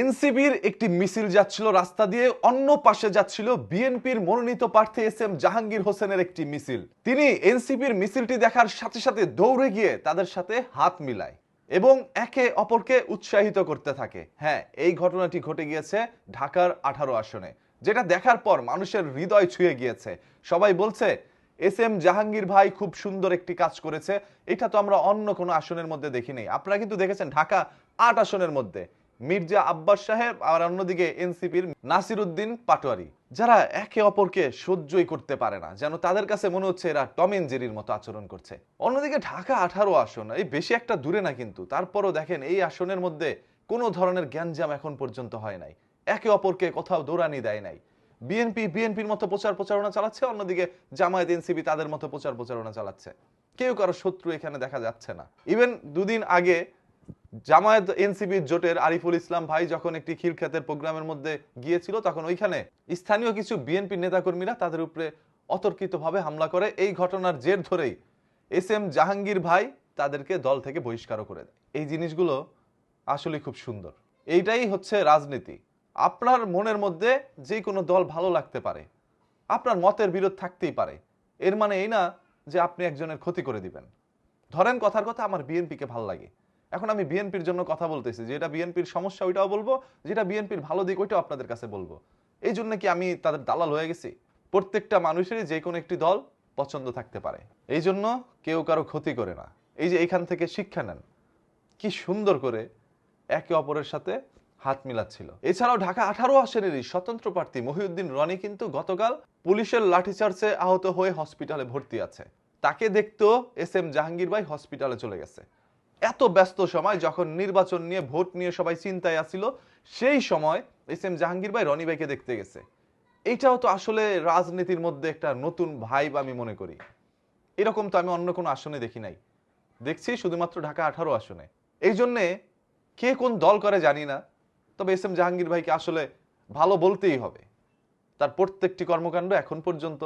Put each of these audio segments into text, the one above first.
এনসিপির একটি মিছিল যাচ্ছিল রাস্তা দিয়ে, অন্য পাশে যাচ্ছিল বিএনপির মনোনীত প্রার্থী এস এম জাহাঙ্গীর হোসেনের একটি মিছিল। তিনি এনসিপির মিছিলটি দেখার সাথে সাথে দৌড়ে গিয়ে তাদের সাথে হাত মিলায় এবং একে অপরকে উৎসাহিত করতে থাকে। হ্যাঁ এই ঘটনাটি ঘটে গিয়েছে ঢাকার আঠারো আসনে। যেটা দেখার পর মানুষের হৃদয় ছুঁয়ে গিয়েছে। সবাই বলছে, এস এম জাহাঙ্গীর ভাই খুব সুন্দর একটি কাজ করেছে। এটা তো আমরা অন্য কোনো আসনের মধ্যে দেখিনি। আপনারা কিন্তু দেখেছেন ঢাকা আট আসনের মধ্যে। মির্জা আব্বাস সাহেব আর অন্যদিকে এনসিপির নাসির উদ্দিন পাটোয়ারি, যারা একে অপরকে সহ্যই করতে পারে না, যেন তাদের কাছে মনে হচ্ছে এরা টম এন্ড জেরির মতো আচরণ করছে। অন্যদিকে ঢাকা আঠারো আসন, এই বেশি একটা দূরে না কিন্তু, তারপরও দেখেন এই আসনের মধ্যে কোনো ধরনের জ্ঞানজাম এখন পর্যন্ত হয় নাই। একে অপরকে কোথাও দৌড়ানি দেয় নাই। বিএনপি, বিএনপির মতো প্রচার প্রচারণা চালাচ্ছে, অন্যদিকে জামায়াত এনসিপি তাদের মতো প্রচার প্রচারণা চালাচ্ছে। কেউ কারও শত্রু এখানে দেখা যাচ্ছে না। ইভেন দুদিন আগে জামায়াত এনসিপি জোটের আরিফুল ইসলাম ভাই যখন একটি খিলখ্যাতের প্রোগ্রামের মধ্যে গিয়েছিল, তখন ওইখানে স্থানীয় কিছু বিএনপি নেতাকর্মীরা তাদের উপরে অতর্কিতভাবে হামলা করে। এই ঘটনার জের ধরেই এস এম জাহাঙ্গীর ভাই তাদেরকে দল থেকে বহিষ্কারও করে দেয়। এই জিনিসগুলো আসলে খুব সুন্দর। এইটাই হচ্ছে রাজনীতি। আপনার মনের মধ্যে যে কোনো দল ভালো লাগতে পারে, আপনার মতের বিরোধ থাকতেই পারে। এর মানে এই না যে আপনি একজনের ক্ষতি করে দিবেন। ধরেন কথার কথা, আমার বিএনপিকে ভালো লাগে। এখন আমি বিএনপির জন্য কথা বলতেছি, যেটা বিএনপির সমস্যা ওইটাও বলব, যেটা বিএনপির ভালো দিক ওইটাও আপনাদের কাছে বলব। এই জন্য কি আমি তাদের দালাল হয়ে গেছি? প্রত্যেকটা মানুষেরই যে কোনো একটি দল পছন্দ থাকতে পারে। এই জন্য কেউ কারও ক্ষতি করে না। এই যে এইখান থেকে শিক্ষা নেন। কি সুন্দর করে একে অপরের সাথে হাত মিলাচ্ছিল। এছাড়াও ঢাকা আঠারো আসনেরই স্বতন্ত্র প্রার্থী মহিউদ্দিন রনি কিন্তু গতকাল পুলিশের লাঠিচার্জে আহত হয়ে হসপিটালে ভর্তি আছে। তাকে দেখতেও এস এম জাহাঙ্গীর ভাই হসপিটালে চলে গেছে। এত ব্যস্ত সময় যখন নির্বাচন নিয়ে, ভোট নিয়ে সবাই চিন্তায় আসছিল সেই সময় এস এম জাহাঙ্গীর ভাই রনি ভাইকে দেখতে গেছে। এইটাও তো আসলে রাজনীতির মধ্যে একটা নতুন ভাইব আমি মনে করি। এরকম তো আমি অন্য কোনো আসনে দেখি নাই। দেখছি শুধুমাত্র ঢাকা আঠারো আসনে। এই জন্যে কে কোন দল করে জানি না। তবে এস এম জাহাঙ্গীর ভাইকে আসলে ভালো বলতেই হবে। তার প্রত্যেকটি কর্মকাণ্ড এখন পর্যন্ত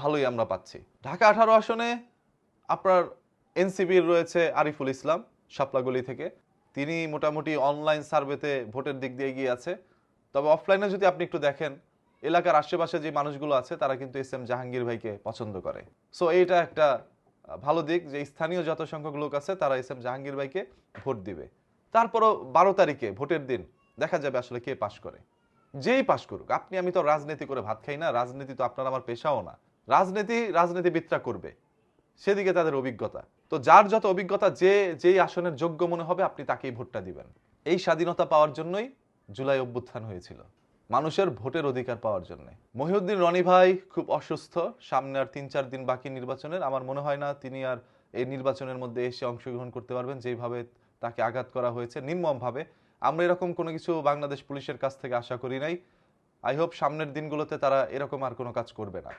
ভালোই আমরা পাচ্ছি। ঢাকা আঠারো আসনে আপনার এনসিপির রয়েছে আরিফুল ইসলাম। শাপলাগলি থেকে। তিনি মোটামুটি অনলাইন সার্ভেতে ভোটের দিক দিয়ে এগিয়ে আছে। তবে অফলাইনে যদি আপনি একটু দেখেন, এলাকার আশেপাশে যে মানুষগুলো আছে, তারা কিন্তু এস এম জাহাঙ্গীর ভাইকে পছন্দ করে। সো এইটা একটা ভালো দিক যে স্থানীয় যত সংখ্যক লোক আছে, তারা এস এম জাহাঙ্গীর ভাইকে ভোট দিবে। তারপরও বারো তারিখে ভোটের দিন, দেখা যাবে আসলে কে পাশ করে। যেই পাশ করুক, আপনি, আমি তো রাজনীতি করে ভাত খাই না, রাজনীতি তো আপনার আমার পেশাও না। রাজনীতি, রাজনীতিবিদরা করবে। সেদিকে তাদের অভিজ্ঞতা। তো যার যত অভিজ্ঞতা, যে, যেই আসনের যোগ্য মনে হবে, আপনি তাকেই ভোটটা দিবেন। এই স্বাধীনতা পাওয়ার জন্যই জুলাই অভ্যুত্থান হয়েছিল, মানুষের ভোটের অধিকার পাওয়ার জন্য। মহিউদ্দিন রনি ভাই খুব অসুস্থ, সামনে আর তিন চার দিন বাকি নির্বাচনের। আমার মনে হয় না তিনি আর এই নির্বাচনের মধ্যে এসে অংশগ্রহণ করতে পারবেন যেভাবে তাকে আঘাত করা হয়েছে, নির্মমভাবে। আমরা এরকম কোনো কিছু বাংলাদেশ পুলিশের কাছ থেকে আশা করি নাই। আই হোপ সামনের দিনগুলোতে তারা এরকম আর কোনো কাজ করবে না।